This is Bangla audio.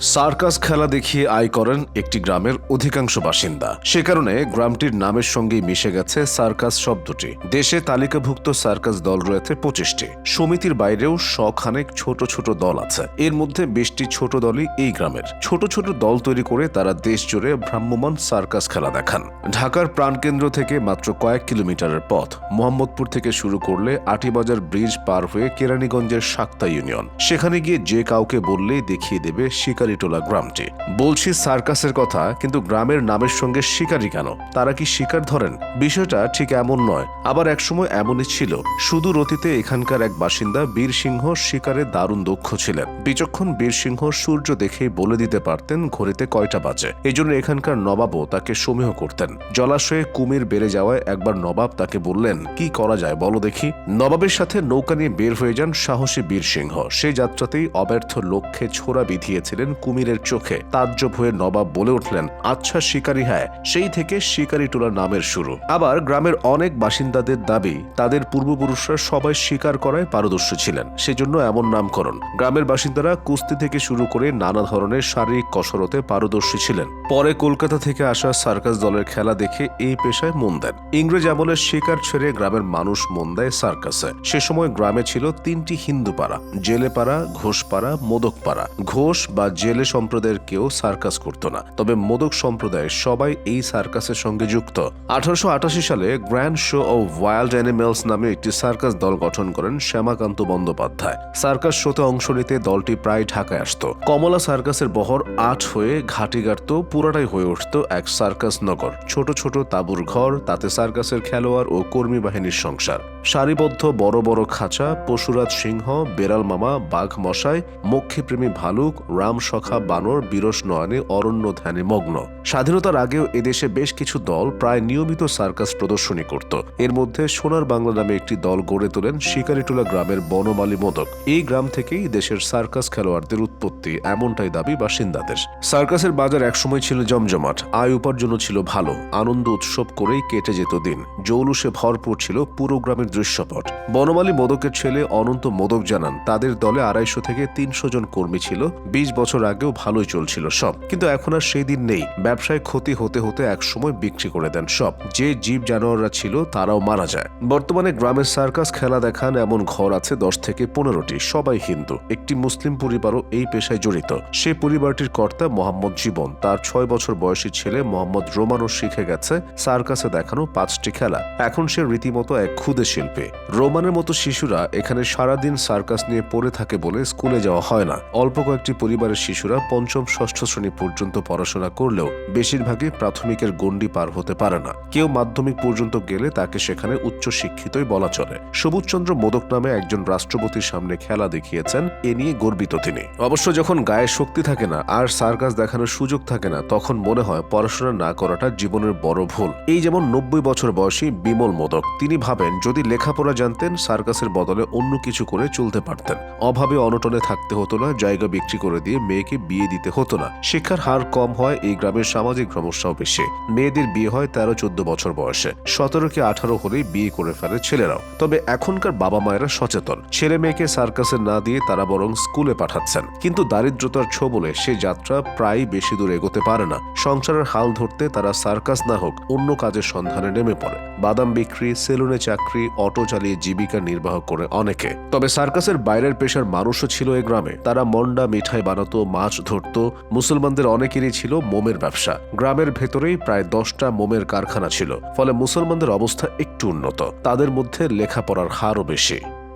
সার্কাস খেলা দেখিয়ে আয় করেন একটি গ্রামের অধিকাংশ বাসিন্দা। সে কারণে গ্রামটির নামের সঙ্গেই মিশে গেছে সার্কাস শব্দটি। দেশে তালিকাভুক্ত সার্কাস দল রয়েছে পঁচিশটি। সমিতির বাইরেও শখানেক ছোট ছোট দল আছে। এর মধ্যে বেশটি ছোট দলই এই গ্রামের। ছোট ছোট দল তৈরি করে তারা দেশ জুড়ে ভ্রাম্যমান সার্কাস খেলা দেখান। ঢাকার প্রাণকেন্দ্র থেকে মাত্র কয়েক কিলোমিটারের পথ। মোহাম্মদপুর থেকে শুরু করলে আটিবাজার ব্রিজ পার হয়ে কেরানীগঞ্জের সাক্তা ইউনিয়ন। সেখানে গিয়ে যে কাউকে বললেই দেখিয়ে দেবে শিকারিটোলা গ্রামটি। বলছি সার্কাসের কথা, কিন্তু গ্রামের নামের সঙ্গে শিকারি কেন? তারা কি শিকার ধরেন? বিষয়টা ঠিক এমন নয়। আবার একসময় এমনই ছিল। সুদূর অতীতে এখানকার এক বাসিন্দা বীর সিংহ শিকারে দারুণ দক্ষ ছিলেন। বিচক্ষণ বীর সিংহ সূর্য দেখেই বলে দিতে পারতেন ঘড়িতে কয়টা বাজে। এজন্য এখানকার নবাবও তাকে সমীহ করতেন। জলাশয়ে কুমির বেড়ে যাওয়ায় একবার নবাব তাকে বললেন, কি করা যায় বলো দেখি? নবাবের সাথে নৌকা নিয়ে বের হয়ে যান সাহসী বীর সিংহ সেই যাত্রাতেই অব্যর্থ লক্ষ্যে ছোড়া বিধিয়েছিলেন কুমিরের চোখে তাজ্জব হয়ে নবাব বলে উঠলেন আচ্ছা শিকারী হ্যাঁ সেই থেকে শিকারী টোলা নামের শুরু। আবার গ্রামের অনেক বাসিন্দাদের দাবি, তাদের পূর্বপুরুষরা সবাই শিকার করায় পারদর্শী ছিলেন। সেজন্য এমন নামকরণ। গ্রামের বাসিন্দারা কুস্তি থেকে শুরু করে নানা ধরনের শারীরিক কসরতে পারদর্শী ছিলেন। পরে কলকাতা থেকে আসা সার্কাস দলের খেলা দেখে এই পেশায় মন দেন। ইংরেজ আমলের শিকার ছেড়ে গ্রামের মানুষ মন দেয় সার্কাসে। সে সময় গ্রামে ছিল তিনটি হিন্দু পাড়া জেলে পাড়া ঘোষ পাড়া মোদক পাড়া ঘোষ বা জেলে সম্প্রদায়ের কেউ সার্কাস করত না। তবে মোদক সম্প্রদায়ের সবাই এই সার্কাসের সঙ্গে যুক্ত। আঠারোশো সালে grand show of wild animals নামে একটি সার্কাস দল গঠন করেন শ্যামাকান্ত বন্দ্যোপাধ্যায়। সার্কাস শোতে অংশ নিতে দলটি প্রায় ঢাকায় আসত। কমলা সার্কাসের বহর আট হয়ে ঘাটি গাড়ত পুরাটাই হয়ে উঠত এক সার্কাস নগর। ছোট ছোট তাঁবুর ঘর, তাতে সার্কাসের খেলোয়াড় ও কর্মী বাহিনীর সংসার। সারিবদ্ধ বড় বড় খাঁচা, পশুরাজ সিংহ, বেড়াল মামা, বাঘ মশাই, মক্ষীপ্রেমী ভালুক, রাম সখা বানর বিরস নয়নে অরণ্য ধ্যানে মগ্ন। স্বাধীনতার আগেও এদেশে বেশ কিছু দল প্রায় নিয়মিত সার্কাস প্রদর্শনী করত। এর মধ্যে সোনার বাংলা নামে একটি দল গড়ে তোলেন শিকারিটোলা গ্রামের বনমালী মোদক। এই গ্রাম থেকেই দেশের সার্কাস খেলোয়াড়দের উৎপত্তি এমনটাই দাবি বাসিন্দাদের। সার্কাসের বাজার একসময় ছিল জমজমাট, আয় উপার্জনও ছিল ভালো, আনন্দ উৎসব করেই কেটে যেত দিন। জৌলুসে ভরপুর ছিল পুরো গ্রামের দৃশ্যপট। বনমালী মোদকের ছেলে অনন্ত মোদক জানান, তাদের দলে আড়াইশো থেকে তিনশো জন কর্মী ছিল, বিশ বছর আগেও ভালোই চলছিল সব। কিন্তু এখন আর সেই দিন নেই। ব্যবসায় ক্ষতি হতে হতে একসময় বিক্রি করে দেন সব। যে জীব জানোয়াররা ছিল, তারাও মারা যায়। বর্তমানে গ্রামের সার্কাস খেলা দেখান এমন ঘর আছে দশ থেকে পনেরোটি। সবাই হিন্দু। একটি মুসলিম পরিবারও এই পেশায় জড়িত। সে পরিবারটির কর্তা মোহাম্মদ জীবন। তার ছয় বছর বয়সী ছেলে মোহাম্মদ রোমানও শিখে গেছে সার্কাসে দেখানো পাঁচটি খেলা। এখন সে রীতিমতো এক ক্ষুদে শিল্পী। রোমানের মতো শিশুরা এখানে সারাদিন সার্কাস নিয়ে পড়ে থাকে বলে স্কুলে যাওয়া হয় না। অল্প কয়েকটি পরিবারের শিশুরা পঞ্চম, ষষ্ঠ শ্রেণি পর্যন্ত পড়াশোনা করলেও বেশিরভাগই প্রাথমিকের গণ্ডি পার হতে পারে না। কেউ মাধ্যমিক পর্যন্ত গেলে তাকে সেখানে উচ্চ শিক্ষিতই বলা চলে। সবুজচন্দ্র মোদক নামে একজন রাষ্ট্রপতির সামনে খেলা দেখিয়েছেন, এ নিয়ে গর্বিত তিনি। অবশ্য যখন গায়ে শক্তি থাকে না আর সার্কাস দেখানোর সুযোগ থাকে না, তখন মনে হয় পড়াশোনা না করাটা জীবনের বড় ভুল। এই যেমন নব্বই বছর বয়সী বিমল মোদক, তিনি ভাবেন যদি লেখাপড়া জানতেন, সার্কাসের বদলে অন্য কিছু করে চলতে পারতেন। অভাবে অনটনে থাকতে হতো না, জায়গা বিক্রি করে দিয়ে মেয়েকে বিয়ে দিতে হতো না। শিক্ষার হার কম হয় এই গ্রামের সামাজিক সমস্যাও বেশি। মেয়েদের বিয়ে হয় তেরো, চোদ্দ বছর বয়সে। সতেরো কে আঠারো হলেই বিয়ে করে ফেলে ছেলেরাও। তবে এখনকার বাবা মায়েরা সচেতন। ছেলে মেয়েকে সার্কাসে না দিয়ে তারা বরং স্কুলে পাঠাচ্ছেন। কিন্তু দারিদ্রতার ছোবলে সে যাত্রা প্রায় বেশি দূর এগোতে পারে না। সংসারের হাল ধরতে তারা সার্কাস না হোক, অন্য কাজের সন্ধানে নেমে পড়ে। বাদাম বিক্রি, সেলুনে চাকরি, অটো চালিয়ে জীবিকা নির্বাহ করে অনেকে। তবে সার্কাসের বাইরের পেশার মানুষও ছিল এ গ্রামে। তারা মন্ডা, মিঠাই বানাতো, মাছ ধরতো। মুসলমানদের অনেকেরই ছিল মোমের ব্যবসা। গ্রামের ভেতরেই প্রায় দশটা মোমের কারখানা ছিল। ফলে মুসলমানদের অবস্থা একটু উন্নত। তাদের মধ্যে লেখাপড়ার হারও বেশি।